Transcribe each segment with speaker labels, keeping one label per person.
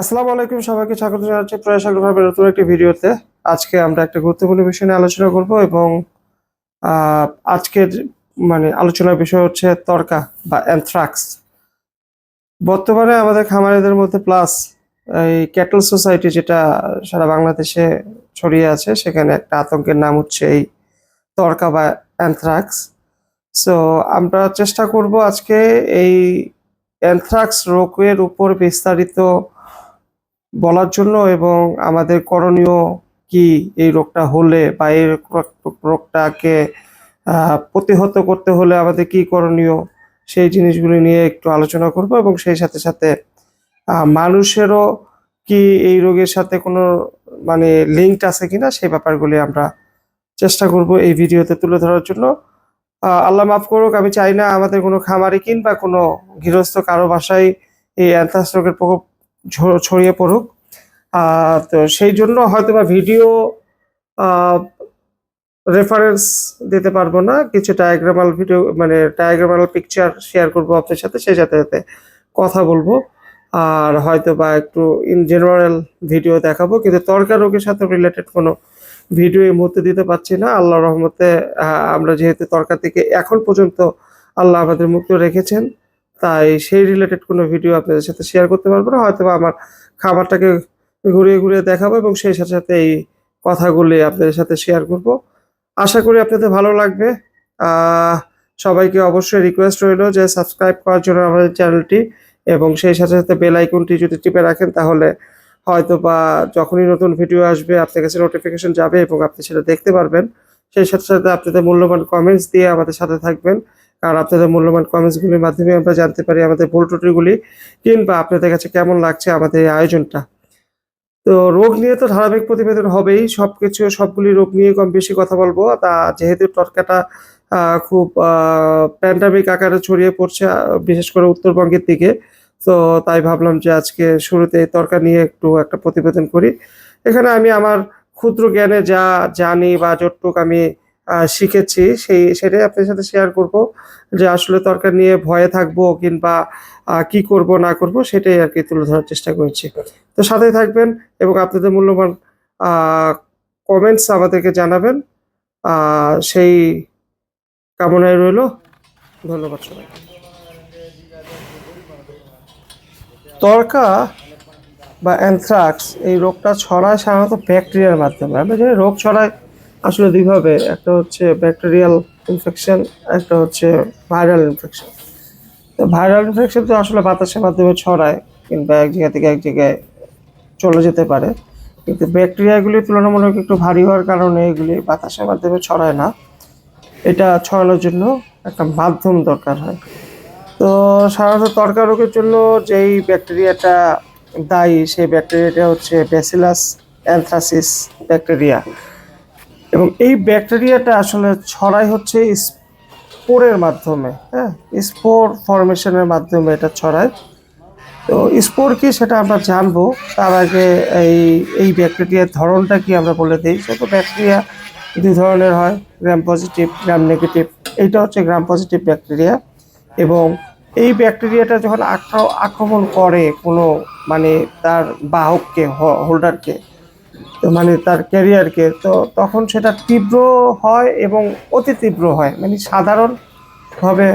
Speaker 1: আসসালামু আলাইকুম সবাইকে স্বাগত জানাচ্ছি প্রয়াস আগ্রহের নতুন একটি ভিডিওতে। আজকে আমরা একটা গুরুত্বপূর্ণ বিষয় নিয়ে আলোচনা করব এবং আজকের মানে আলোচনার বিষয় হচ্ছে তরকা বা অ্যানথ্রাক্স বর্তমানে আমাদের খামারিদের মধ্যে প্লাস এই ক্যাটল সোসাইটি যেটা সারা বাংলাদেশে ছড়িয়ে আছে, সেখানে একটা আতঙ্কের নাম হচ্ছে এই তরকা বা অ্যানথ্রাক্স সো আমরা চেষ্টা করব আজকে এই অ্যানথ্রাক্স রোগের উপর বিস্তারিত বলার জন্য এবং আমাদের করণীয় কি এই রোগটা হলে বা এই রোগটাকে প্রতিহত করতে হলে আমাদের কি করণীয় সেই জিনিসগুলি নিয়ে একটু আলোচনা করব এবং সেই সাথে সাথে মানুষেরও কি এই রোগের সাথে কোনো মানে লিঙ্ক আছে কিনা সেই ব্যাপারগুলি আমরা চেষ্টা করব এই ভিডিওতে তুলে ধরার জন্য। আল্লাহ মাফ করুক, আমি চাই না আমাদের কোনো খামারি কিংবা কোনো গৃহস্থ কারও বাসায় এই অ্যানথ্রাক্স রোগের প্রকোপ ছড়িয়ে পড়ুক। তো সেই জন্য হয়তো বা ভিডিও রেফারেন্স দিতে পারব না। কিছু ডায়াগ্রামাল ভিডিও মানে ডায়াগ্রামাল পিকচার শেয়ার করব আপনার সাথে, সেই সাথে সাথে কথা বলব। আর হয়তো বা একটু ইন জেনারেল ভিডিও দেখাবো, কিন্তু তর্কা রোগের সাথে রিলেটেড কোনো ভিডিও এই মুহূর্তে দিতে পারছি না। আল্লাহ রহমতে আমরা যেহেতু তর্কা থেকে এখন পর্যন্ত আল্লাহ আমাদের মুক্ত রেখেছেন। তাই সেই রিলেটেড কোনো ভিডিও আপনাদের সাথে শেয়ার করতে পারব না হয়তো আমার খাবারটাকে ঘুরিয়ে ঘুরিয়ে দেখাবো এবং সেই সাথে সাথে এই কথাগুলি আপনাদের সাথে শেয়ার করব। আশা করি আপনাদের ভালো লাগবে। সবাইকে অবশ্যই রিকোয়েস্ট রইল যে সাবস্ক্রাইব করার জন্য আমাদের চ্যানেলটি এবং সেই সাথে সাথে বেল আইকনটি যদি টিপে রাখেন তাহলে হয়তো বা যখনই নতুন ভিডিও আসবে আপনার কাছে নোটিফিকেশন যাবে এবং আপনি সেটা দেখতে পারবেন। সেই সাথে সাথে আপনাদের মূল্যবান কমেন্টস দিয়ে আমাদের সাথে থাকবেন। কারণ আপনাদের মূল্যবান কমেন্টসগুলির মাধ্যমে আমরা জানতে পারি আমাদের ভুল ত্রুটিগুলি কিংবা আপনাদের কাছে কেমন লাগছে আমাদের এই আয়োজনটা। তো রোগ নিয়ে তো ধারাবাহিক প্রতিবেদন হবেই সব কিছু সবগুলি রোগ নিয়ে কম বেশি কথা বলব। তা যেহেতু টটকাটা খুব প্যান্ডামিক আকারে ছড়িয়ে পড়ছে বিশেষ করে উত্তরবঙ্গের দিকে। তো তাই ভাবলাম যে আজকে শুরুতে তরকা নিয়ে একটু একটা প্রতিবেদন করি। এখানে আমি আমার ক্ষুদ্র জ্ঞানে যা জানি বা যতটুক আমি শিখেছি। সেই, সেটাই আপনার সাথে শেয়ার করব যে আসলে তরকার নিয়ে ভয়ে থাকব কিংবা কি করব, না করব, সেটাই আর কি তুলে ধরার চেষ্টা করেছি। তো সাথেই থাকবেন এবং আপনাদের মূল্যবান কমেন্টস আমাদেরকে জানাবেন। সেই কামনায় রইল। ধন্যবাদ সবাই তরকা বা অ্যানথ্রাক্স এই রোগটা ছড়ায় সাধারণত ব্যাকটেরিয়ার মাধ্যমে। আমরা জানি রোগ ছড়ায় আসলে দুইভাবে, একটা হচ্ছে ব্যাকটেরিয়াল ইনফেকশন একটা হচ্ছে ভাইরাল ইনফেকশন তো ভাইরাল ইনফেকশন তো আসলে বাতাসের মাধ্যমে ছড়ায় কিংবা এক জায়গা থেকে এক জায়গায় চলে যেতে পারে। কিন্তু ব্যাকটেরিয়াগুলি তুলনামূলক একটু ভারী হওয়ার কারণে এগুলি বাতাসের মাধ্যমে ছড়ায় না। এটা ছড়ানোর জন্য একটা মাধ্যম দরকার হয়। তো সাধারণত তরকা রোগের জন্য যেই ব্যাকটেরিয়াটা দায়ী, সেই ব্যাকটেরিয়াটা হচ্ছে ব্যাসিলাস অ্যানথ্রাসিস ব্যাকটেরিয়া এবং এই ব্যাকটেরিয়াটা আসলে ছড়াই হচ্ছে স্পোরের মাধ্যমে হ্যাঁ? স্পোর ফরমেশনের মাধ্যমে এটা ছড়ায়। তো স্পোর কি সেটা আমরা জানব। তার আগে এই এই ব্যাকটেরিয়ার ধরনটা কি আমরা বলে দিই? সে তো ব্যাকটেরিয়া দুই ধরনের হয় গ্রাম পজিটিভ গ্রাম নেগেটিভ এইটা হচ্ছে গ্রাম পজিটিভ ব্যাকটেরিয়া এবং এই ব্যাকটেরিয়াটা যখন আক্র- আক্রমণ করে কোনো মানে তার বাহককে হোল্ডারকে তো মানে তার ক্যারিয়ারকে, তো তখন সেটা তীব্র হয় এবং অতি তীব্র হয়। মানে সাধারণভাবে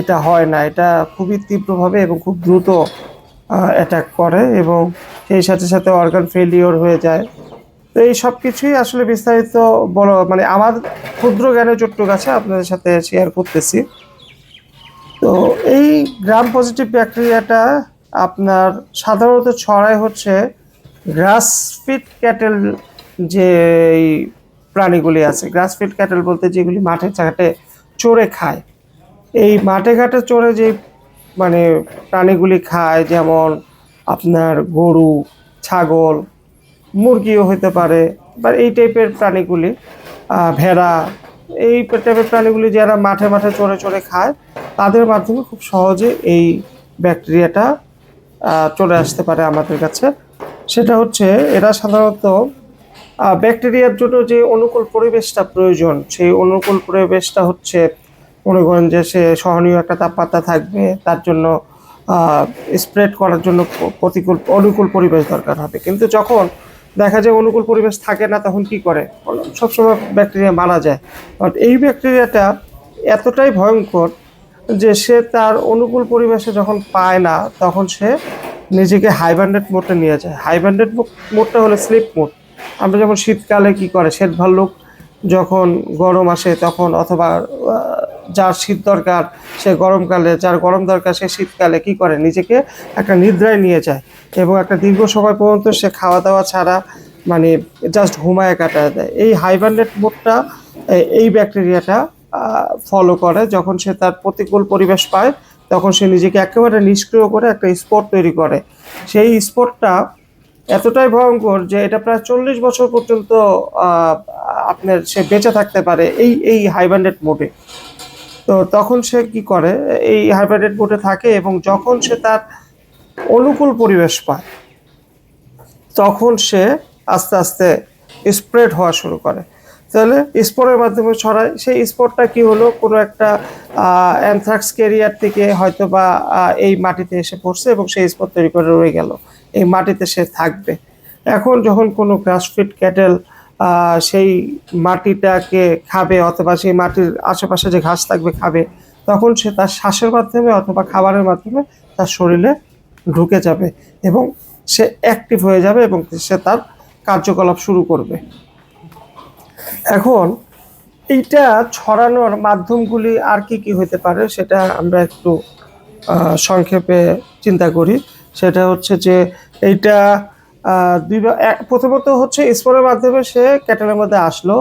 Speaker 1: এটা হয় না। এটা খুবই তীব্রভাবে এবং খুব দ্রুত অ্যাটাক করে এবং সেই সাথে সাথে অর্গান ফেলিওর হয়ে যায়। তো এই সব কিছুই আসলে বিস্তারিত বড় মানে আমার ক্ষুদ্র জ্ঞানের যতটুকু আছে, আপনাদের সাথে শেয়ার করতেছি। তো এই গ্রাম পজিটিভ ব্যাকটেরিয়াটা আপনার সাধারণত ছড়ায় হচ্ছে গ্রাস ফিট ক্যাটেল যে প্রাণীগুলি আছে গ্রাসফিট ক্যাটেল বলতে যেগুলি মাঠে ঘাটে চড়ে খায়। এই মাঠে ঘাটে চড়ে যে মানে প্রাণীগুলি খায়, যেমন আপনার গরু, ছাগল, মুরগিও হতে পারে, বা এই টাইপের প্রাণীগুলি ভেড়া, এই টাইপের প্রাণীগুলি যারা মাঠে মাঠে চড়ে চড়ে খায়, তাদের মাধ্যমে খুব সহজে এই ব্যাকটেরিয়াটা চলে আসতে পারে আমাদের কাছে। সেটা হচ্ছে এরা সাধারণত ব্যাকটেরিয়ার জন্য যে অনুকূল পরিবেশটা প্রয়োজন, সেই অনুকূল পরিবেশটা হচ্ছে মনে করেন যে সে সহনীয় একটা তাপমাত্রা থাকবে, তার জন্য স্প্রেড করার জন্য প্রতিকূল, অনুকূল পরিবেশ দরকার হবে। কিন্তু যখন দেখা যায় অনুকূল পরিবেশ থাকে না, তখন কি করে? সবসময় ব্যাকটেরিয়া মারা যায়। এই ব্যাকটেরিয়াটা এতটাই ভয়ঙ্কর যে সে তার অনুকূল পরিবেশে যখন পায় না, তখন সে নিজেকে হাইবান্ডেড মোডে নিয়ে যায়। হাইবান্ডেড মোডটা হলো স্লিপ মোড আমরা যেমন শীতকালে কি করে শ্বেত ভাল্লুক যখন গরম আসে তখন অথবা যার শীত দরকার, সে গরমকালে, যার গরম দরকার সে শীতকালে কি করে, নিজেকে একটা নিদ্রায় নিয়ে যায় এবং একটা দীর্ঘ সময় পর্যন্ত সে খাওয়া দাওয়া ছাড়া মানে জাস্ট ঘুমায় কাটায় দেয়। এই হাইবান্ডেড মোডটা এই ব্যাকটেরিয়াটা ফলো করে। যখন সে তার প্রতিকূল পরিবেশ পায়, তখন সে নিজেকে একেবারে নিষ্ক্রিয় করে একটা স্পট তৈরি করে। সেই স্পটটা এতটাই ভয়ঙ্কর যে এটা প্রায় চল্লিশ বছর পর্যন্ত আপনার সে বেঁচে থাকতে পারে এই এই হাইবান্ডেড মোডে তো তখন সে কি করে? এই হাইবান্ডেড মোডে থাকে এবং যখন সে তার অনুকূল পরিবেশ পায়, তখন সে আস্তে আস্তে স্প্রেড হওয়া শুরু করে। তাহলে স্পোরের মাধ্যমে ছড়ায়। সেই স্পোরটা কি হলো? কোনো একটা অ্যানথ্রাক্স ক্যারিয়ার থেকে হয়তো বা এই মাটিতে এসে পড়ছে এবং সেই স্পট তৈরি করে রয়ে গেল। এই মাটিতে সে থাকবে। এখন যখন কোনো গ্রাসফিট ক্যাটেল সেই মাটিটাকে খাবে অথবা সেই মাটির আশেপাশে যে ঘাস থাকবে খাবে, তখন সে তার শ্বাসের মাধ্যমে অথবা খাবারের মাধ্যমে তার শরীরে ঢুকে যাবে এবং সে অ্যাক্টিভ হয়ে যাবে এবং সে তার কার্যকলাপ শুরু করবে। এখন এইটা ছড়ানোর মাধ্যমগুলি আর কি কি হতে পারে সেটা আমরা একটু সংক্ষেপে চিন্তা করি। সেটা হচ্ছে যে এইটা দুই প্রথমত হচ্ছে স্পোরের মাধ্যমে সে ক্যাটেলের মধ্যে আসলো,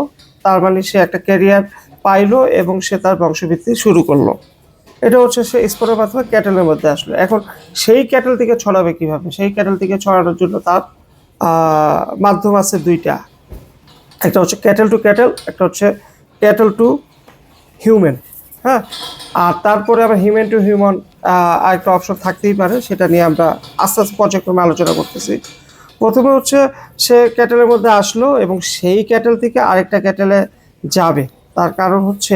Speaker 1: তার মানে সে একটা ক্যারিয়ার পাইলো এবং সে তার বংশবৃদ্ধি শুরু করল। এটা হচ্ছে সে স্পোরের মাধ্যমে ক্যাটেলের মধ্যে আসলো। এখন সেই ক্যাটেল থেকে ছড়াবে কীভাবে? সেই ক্যাটেল থেকে ছড়ানোর জন্য তার মাধ্যম আছে দুইটা। একটা হচ্ছে ক্যাটেল টু ক্যাটেল একটা হচ্ছে ক্যাটেল টু হিউম্যান হ্যাঁ? আর তারপরে আবার হিউম্যান টু হিউম্যান আরেকটা অপশন থাকতেই পারে, সেটা নিয়ে আমরা আস্তে আস্তে পর্যায়ক্রমে আলোচনা করতেছি। প্রথমে হচ্ছে সে ক্যাটেলের মধ্যে আসলো এবং সেই ক্যাটেল থেকে আরেকটা ক্যাটেলে যাবে। তার কারণ হচ্ছে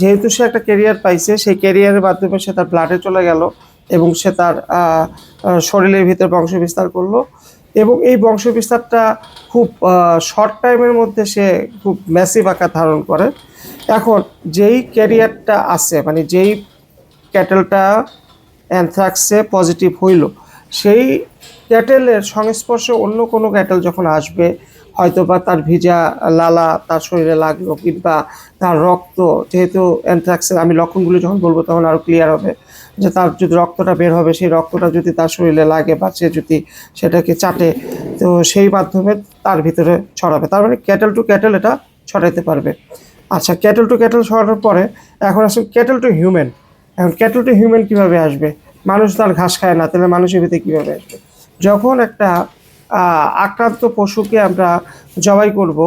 Speaker 1: যেহেতু সে একটা ক্যারিয়ার পাইছে, সেই ক্যারিয়ারের মাধ্যমে সে তার ব্লাডে চলে গেল এবং সে তার শরীরের ভিতরে বংশ বিস্তার করল। এবং এই বংশ বিস্তারটা খুব শর্ট টাইমের মধ্যে সে খুব ম্যাসিভ আকার ধারণ করে। এখন যেই ক্যারিয়ারটা আছে মানে যেই ক্যাটেলটা অ্যানথ্রাক্সে পজিটিভ হইল, সেই ক্যাটেলের সংস্পর্শে অন্য কোনো ক্যাটেল যখন আসবে হয়তো বা তার ভিজা লালা তার শরীরে লাগল কিংবা তার রক্ত, যেহেতু অ্যানথ্রাক্সের আমি লক্ষণগুলি যখন বলব তখন আরও ক্লিয়ার হবে যে তার যদি রক্তটা বের হবে, সেই রক্তটা যদি তার শরীরে লাগে বা সে যদি সেটাকে চাটে, তো সেই মাধ্যমে তার ভিতরে ছড়াবে। তার মানে ক্যাটেল টু ক্যাটেল এটা ছড়াইতে পারবে। আচ্ছা ক্যাটেল টু ক্যাটেল ছড়ানোর পরে এখন আসলে ক্যাটেল টু হিউম্যান। এখন ক্যাটেল টু হিউম্যান কীভাবে আসবে? মানুষ তার ঘাস খায় না, তাহলে মানুষের ভিতরে কীভাবে আসবে? যখন একটা আক্রান্ত পশুকে আমরা জবাই করব,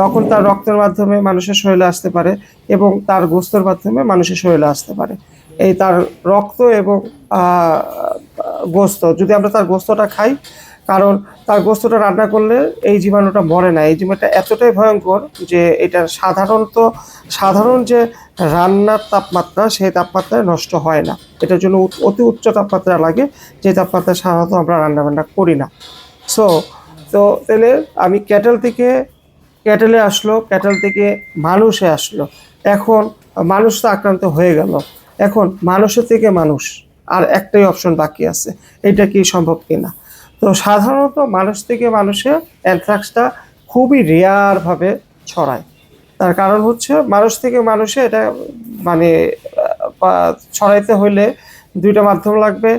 Speaker 1: তখন তার রক্তের মাধ্যমে মানুষের শরীরে আসতে পারে এবং তার গোস্তর মাধ্যমে মানুষের শরীরে আসতে পারে। এই তার রক্ত এবং গোস্ত, যদি আমরা তার গোস্তটা খাই, কারণ তার গোস্তটা রান্না করলে এই জীবাণুটা মরে না। এই জীবাণুটা এতটাই ভয়ঙ্কর যে এটা সাধারণত, সাধারণ যে রান্নার তাপমাত্রা, সেই তাপমাত্রায় নষ্ট হয় না। এটার জন্য অতি উচ্চ তাপমাত্রা লাগে, যে তাপমাত্রায় সাধারণত আমরা রান্না বান্না করি না। সো তো তাহলে আমি ক্যাটেল থেকে ক্যাটেলে আসলো, ক্যাটেল থেকে মানুষে আসলো। এখন মানুষ তো আক্রান্ত হয়ে গেল। এখন মানুষের থেকে মানুষ, আর একটাই অপশন বাকি আছে, এটা কি সম্ভব কিনা? তো সাধারণত মানুষ থেকে মানুষে অ্যানথ্রাক্সটা খুবই রেয়ারভাবে ছড়ায়। তার কারণ হচ্ছে মানুষ থেকে মানুষে এটা মানে ছড়াইতে হইলে দুইটা মাধ্যম লাগবে।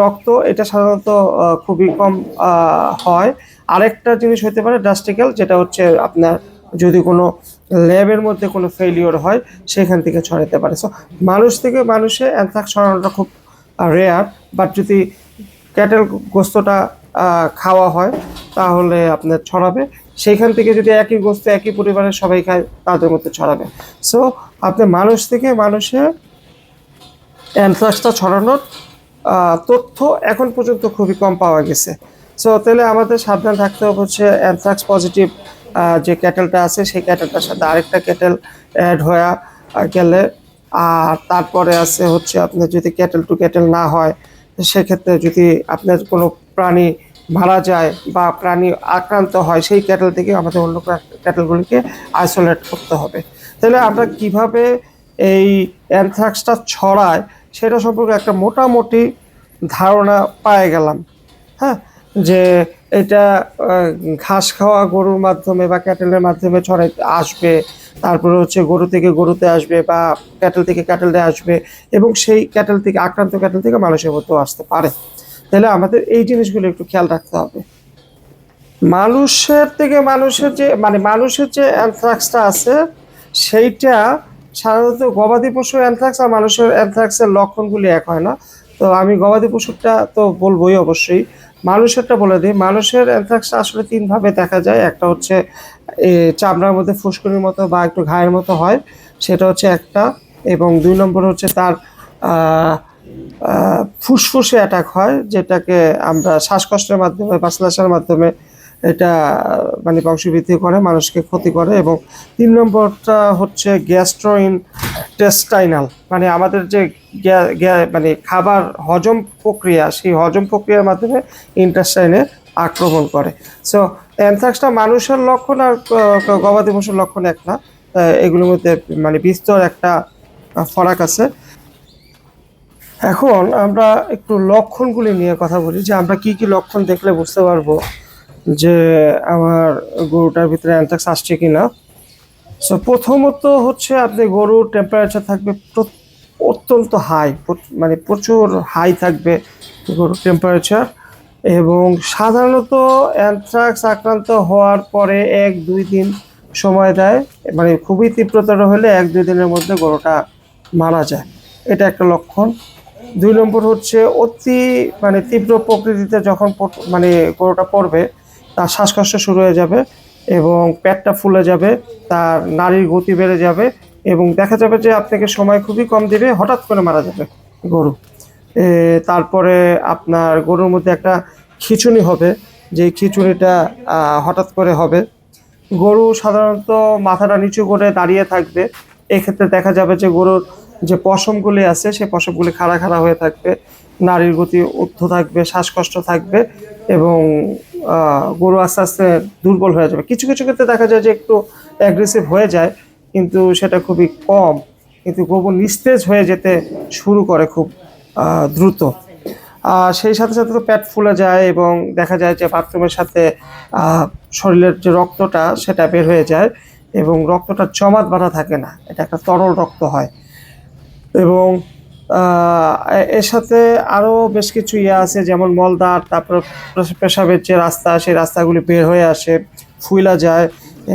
Speaker 1: রক্ত, এটা সাধারণত খুবই কম হয়। আরেকটা জিনিস হতে পারে ডাস্টিক্যাল, যেটা হচ্ছে আপনার যদি কোনো ল্যাবের মধ্যে কোনো ফেলিওর হয়, সেখান থেকে ছড়াতে পারে। সো মানুষ থেকে মানুষে অ্যানথ্রাক্স ছড়ানোটা খুব রেয়ার বাট যদি ক্যাটেল গোস্তটা খাওয়া হয়, তাহলে আপনার ছড়াবে। সেইখান থেকে যদি একই গোস্ত একই পরিবারের সবাই খায়, তাদের মধ্যে ছড়াবে। সো আপনি মানুষ থেকে মানুষে অ্যানথ্রাক্সটা ছড়ানোর তথ্য এখন পর্যন্ত খুবই কম পাওয়া গেছে। সো তাহলে আমাদের সাবধান থাকতে হচ্ছে অ্যানথ্রাক্স পজিটিভ যে ক্যাটেলটা আছে, সেই ক্যাটেলটার সাথে আরেকটা ক্যাটেল অ্যাড হয়ে গেলে, আর তারপরে আছে হচ্ছে আপনার যদি ক্যাটেল টু ক্যাটেল না হয়, সেক্ষেত্রে যদি আপনার কোনো প্রাণী মারা যায় বা প্রাণী আক্রান্ত হয়, সেই ক্যাটেল থেকে আমাদের অন্য ক্যাটেলগুলিকে আইসোলেট করতে হবে। তাহলে আমরা কীভাবে এই অ্যানথ্রাক্সটা ছড়ায় সেটা সম্পর্কে একটা মোটামুটি ধারণা পায়ে গেলাম। হ্যাঁ? যে এটা ঘাস খাওয়া গরুর মাধ্যমে বা ক্যাটেলের মাধ্যমে ছড়াইতে আসবে। তারপরে হচ্ছে গরু থেকে গরুতে আসবে বা ক্যাটেল থেকে ক্যাটেলে আসবে এবং সেই ক্যাটেল থেকে, আক্রান্ত ক্যাটেল থেকে মানুষের মধ্যেও আসতে পারে। তাহলে আমাদের এই জিনিসগুলো একটু খেয়াল রাখতে হবে। মানুষের থেকে মানুষের যে মানে মানুষের যে অ্যানথ্রাক্সটা আছে, সেইটা সাধারণত গবাদি পশু অ্যানথ্রাক্স আর মানুষের অ্যানথ্রাক্সের লক্ষণগুলি এক হয় না। তো আমি গবাদি পশুরটা তো বলবোই অবশ্যই। মানুষেরটা বলে দিই, মানুষের অ্যানথ্রাক্সটা আসলে তিনভাবে দেখা যায়। একটা হচ্ছে চামড়ার মধ্যে ফুসকুনির মতো বা একটু ঘায়ের মতো হয়, সেটা হচ্ছে একটা। এবং দুই নম্বর হচ্ছে তার ফুসফুসে অ্যাটাক হয়, যেটাকে আমরা শ্বাসকষ্টের মাধ্যমে বা মাধ্যমে এটা মানে বংশবৃদ্ধি করে, মানুষকে ক্ষতি করে এবং তিন নম্বরটা হচ্ছে গ্যাস্ট্রোইন টেস্টাইনাল মানে আমাদের যে মানে খাবার হজম প্রক্রিয়া, সেই হজম প্রক্রিয়ার মাধ্যমে ইন্টাস্টাইনে আক্রমণ করে। সো অ্যানথ্রাক্সটা মানুষের লক্ষণ আর গবাদি পশুর লক্ষণ এক না। এগুলোর মধ্যে মানে বিস্তর একটা ফারাক আছে। এখন আমরা একটু লক্ষণগুলি নিয়ে কথা বলি, যে আমরা কি কি লক্ষণ দেখলে বুঝতে পারব। যে আমার গরুটার ভিতরে অ্যানথ্রাক্স আসছে কি না সো প্রথমত হচ্ছে আপনি গরুর টেম্পারেচার থাকবে অত্যন্ত হাই মানে প্রচুর হাই থাকবে গরুর টেম্পারেচার এবং সাধারণত অ্যানথ্রাক্স আক্রান্ত হওয়ার পরে এক, দুই দিন সময় দেয় মানে খুবই তীব্রতর হলে এক, দুই দিনের মধ্যে গরুটা মারা যায়। এটা একটা লক্ষণ। দুই নম্বর হচ্ছে অতি মানে তীব্র প্রকৃতিতে যখন মানে গরুটা পড়বে তার শ্বাসকষ্ট শুরু হয়ে যাবে এবং পেটটা ফুলে যাবে, তার নারীর গতি বেড়ে যাবে এবং দেখা যাবে যে আপনাকে সময় খুবই কম দিবে, হঠাৎ করে মারা যাবে গরু। তারপরে আপনার গরুর মধ্যে একটা খিচুনি হবে যে খিচুনিটা হঠাৎ করে হবে। গরু সাধারণত মাথাটা নিচু করে দাঁড়িয়ে থাকবে। এক্ষেত্রে দেখা যাবে যে গরুর যে পশমগুলি আছে সেই পশমগুলি খাড়া খাড়া হয়ে থাকবে। নারীর গতি ঊর্ধ্ব থাকবে, শ্বাসকষ্ট থাকবে এবং গরু আস্তে আস্তে দুর্বল হয়ে যাবে। কিছু কিছু ক্ষেত্রে দেখা যায় যে একটু অ্যাগ্রেসিভ হয়ে যায়, কিন্তু সেটা খুবই কম। কিন্তু গরু নিস্তেজ হয়ে যেতে শুরু করে খুব দ্রুত। আর সেই সাথে সাথে তো পেট ফুলে যায় এবং দেখা যায় যে বাথরুমের সাথে শরীরের যে রক্তটা সেটা বের হয়ে যায় এবং রক্তটা জমাট বাঁধা থাকে না। এটা একটা তরল রক্ত হয়। এবং এর সাথে আরও বেশ কিছু ইয়ে আছে, যেমন মলদার তারপর পেশাবের যে রাস্তা, সেই রাস্তাগুলি বের হয়ে আসে, ফুইলা যায়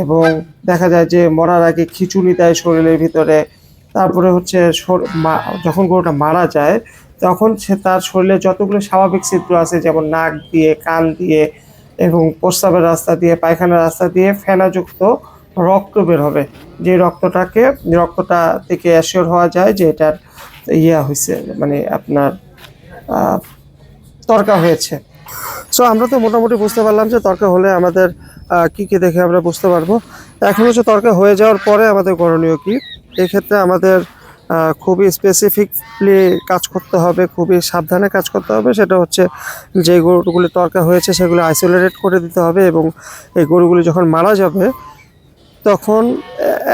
Speaker 1: এবং দেখা যায় যে মরার আগে খিচুনি দেয় শরীরের ভিতরে। তারপরে হচ্ছে যখন গরুটা মারা যায়, তখন সে তার শরীরে যতগুলো স্বাভাবিক ছিদ্র আছে, যেমন নাক দিয়ে, কান দিয়ে এবং প্রস্রাবের রাস্তা দিয়ে, পায়খানার রাস্তা দিয়ে ফেনাযুক্ত রক্ত বের হবে। যে রক্তটাকে, রক্তটা থেকে অ্যাসিওর হওয়া যায় যে এটার ইয়া হয়েছে মানে আপনার তর্কা হয়েছে। সো আমরা তো মোটামুটি বুঝতে পারলাম যে তর্কা হলে আমাদের কি কি দেখে আমরা বুঝতে পারব। এখন হচ্ছে তর্কা হয়ে যাওয়ার পরে আমাদের করণীয় কি? এক্ষেত্রে আমাদের খুবই স্পেসিফিকলি কাজ করতে হবে, খুবই সাবধানে কাজ করতে হবে। সেটা হচ্ছে যে গরুগুলি তর্কা হয়েছে সেগুলো আইসোলেটেড করে দিতে হবে এবং এই গরুগুলি যখন মারা যাবে, তখন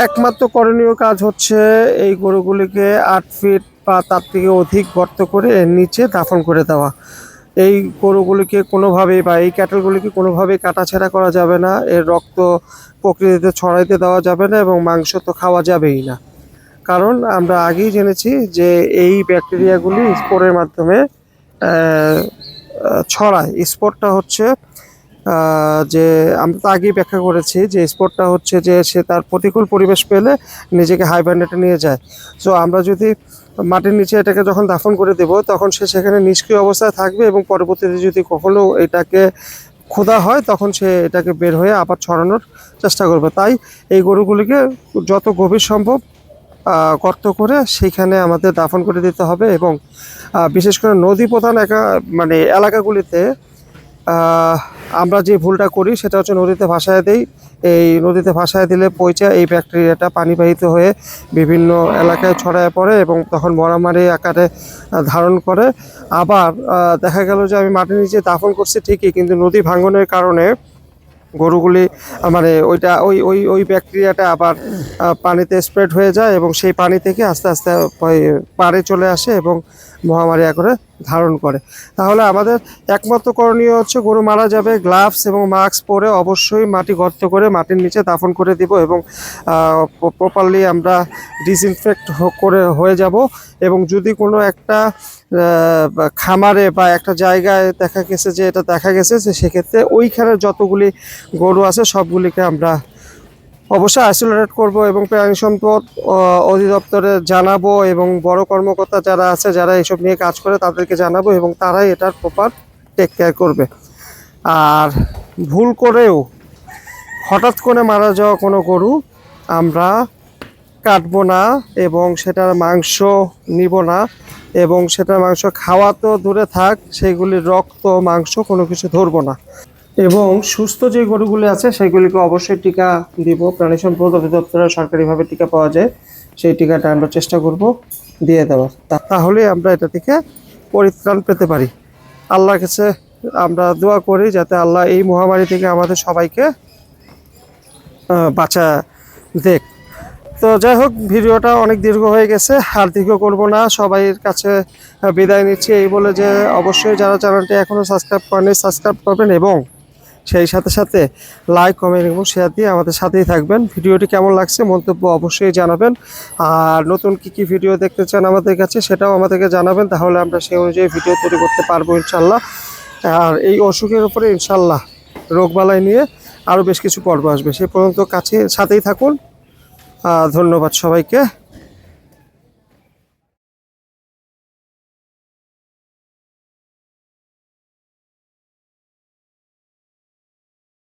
Speaker 1: একমাত্র করণীয় কাজ হচ্ছে এই গরুগুলিকে আট ফিট বা তার থেকে অধিক গর্ত করে নিচে দাফন করে দেওয়া। এই গরুগুলিকে কোনোভাবেই বা এই ক্যাটেলগুলিকে কোনোভাবেই কাটাছেঁড়া করা যাবে না। এর রক্ত প্রকৃতিতে ছড়াইতে দেওয়া যাবে না এবং মাংস তো খাওয়া যাবেই না। কারণ আমরা আগেই জেনেছি যে এই ব্যাকটেরিয়াগুলি স্পোরের মাধ্যমে ছড়ায়। স্পোরটা হচ্ছে যে আমরা তো আগেই ব্যাখ্যা করেছি যে স্পোর্টটা হচ্ছে যে সে তার প্রতিকূল পরিবেশ পেলে নিজেকে হাই হাইবারনেটে নিয়ে যায়। সো আমরা যদি মাটির নিচে এটাকে যখন দাফন করে দেব, তখন সে সেখানে নিষ্ক্রিয় অবস্থায় থাকবে এবং পরবর্তীতে যদি কখনও এটাকে খোদা হয়, তখন সে এটাকে বের হয়ে আবার ছড়ানোর চেষ্টা করবে। তাই এই গরুগুলিকে যত গভীর সম্ভব গর্ত করে সেইখানে আমাদের দাফন করে দিতে হবে এবং বিশেষ করে নদী প্রধান একা মানে এলাকাগুলিতে আমরা যে ভুলটা করি সেটা হচ্ছে নদীতে ভাসায় দিই। এই নদীতে ভাসায় দিলে পচে এই ব্যাকটেরিয়াটা পানিবাহিত হয়ে বিভিন্ন এলাকায় ছড়ায় পড়ে এবং তখন মরামারি আকারে ধারণ করে। আবার দেখা গেল যে আমি মাটির নিচে দাফন করছি ঠিকই, কিন্তু নদী ভাঙনের কারণে গরুগুলি মানে ওইটা, ওই ওই ওই ব্যাকটেরিয়াটা আবার পানিতে স্প্রেড হয়ে যায় এবং সেই পানি থেকে আস্তে আস্তে পাড়ে চলে আসে এবং মহামারী আকারে ধারণ করে। তাহলে আমাদের একমাত্র করণীয় হচ্ছে গরু মারা যাবে গ্লাভস এবং মাস্ক পরে অবশ্যই মাটি গর্ত করে মাটির নিচে দাফন করে দিব এবং প্রপারলি আমরা ডিসইনফেক্ট করে হয়ে যাব এবং যদি কোনো একটা খামারে বা একটা জায়গায় দেখা গেছে যে এটা দেখা গেছে সেক্ষেত্রে ওইখানে যতগুলি গরু আছে সবগুলিকে আমরা অবশ্যই আইসোলেটেড করব এবং প্রাণী সম্পদ অধিদপ্তরে জানাব এবং বড় কর্মকর্তা যারা আছে, যারা এসব নিয়ে কাজ করে তাদেরকে জানাব এবং তারাই এটার প্রপার টেক কেয়ার করবে। আর ভুল করেও হঠাৎ করে মারা যাওয়া কোনো গরু আমরা কাটবো না এবং সেটার মাংস নিব না এবং সেটার মাংস খাওয়া তো দূরে থাক সেগুলির রক্ত, মাংস কোনো কিছু ধরবো না। এবং সুস্থ যে গরুগুলি আছে, সেগুলিকে অবশ্যই টিকা দিব। প্রাণী সম্পদ অধিদপ্তরে সরকারিভাবে টিকা পাওয়া যায়। সেই টিকাটা আমরা চেষ্টা করব দিয়ে দেওয়ার। তাহলে আমরা এটা থেকে পরিত্রাণ পেতে পারি। আল্লাহর কাছে আমরা দোয়া করি যাতে আল্লাহ এই মহামারী থেকে আমাদের সবাইকে বাঁচা দেখ। তো যাই হোক, ভিডিওটা অনেক দীর্ঘ হয়ে গেছে, আর দীর্ঘ করব না। সবাইয়ের কাছে বিদায় নিচ্ছি এই বলে যে অবশ্যই যারা চ্যানেলটি এখনও সাবস্ক্রাইব করেনি সাবস্ক্রাইব করবেন এবং সেই সাথে সাথে লাইক কমেন্ট এবং শেয়ার দিয়ে আমাদের সাথেই থাকবেন। ভিডিওটি কেমন লাগছে মন্তব্য অবশ্যই জানাবেন। আর নতুন কি কি ভিডিও দেখতে চান আমাদের কাছে সেটাও আমাদেরকে জানাবেন। তাহলে আমরা সেই অনুযায়ী ভিডিও তৈরি করতে পারব ইনশাল্লাহ। আর এই অসুখের উপরে ইনশাল্লাহ রোগবালাই নিয়ে আরও বেশ কিছু পর্ব আসবে। সে পর্যন্ত কাছে সাথেই থাকুন। ধন্যবাদ সবাইকে।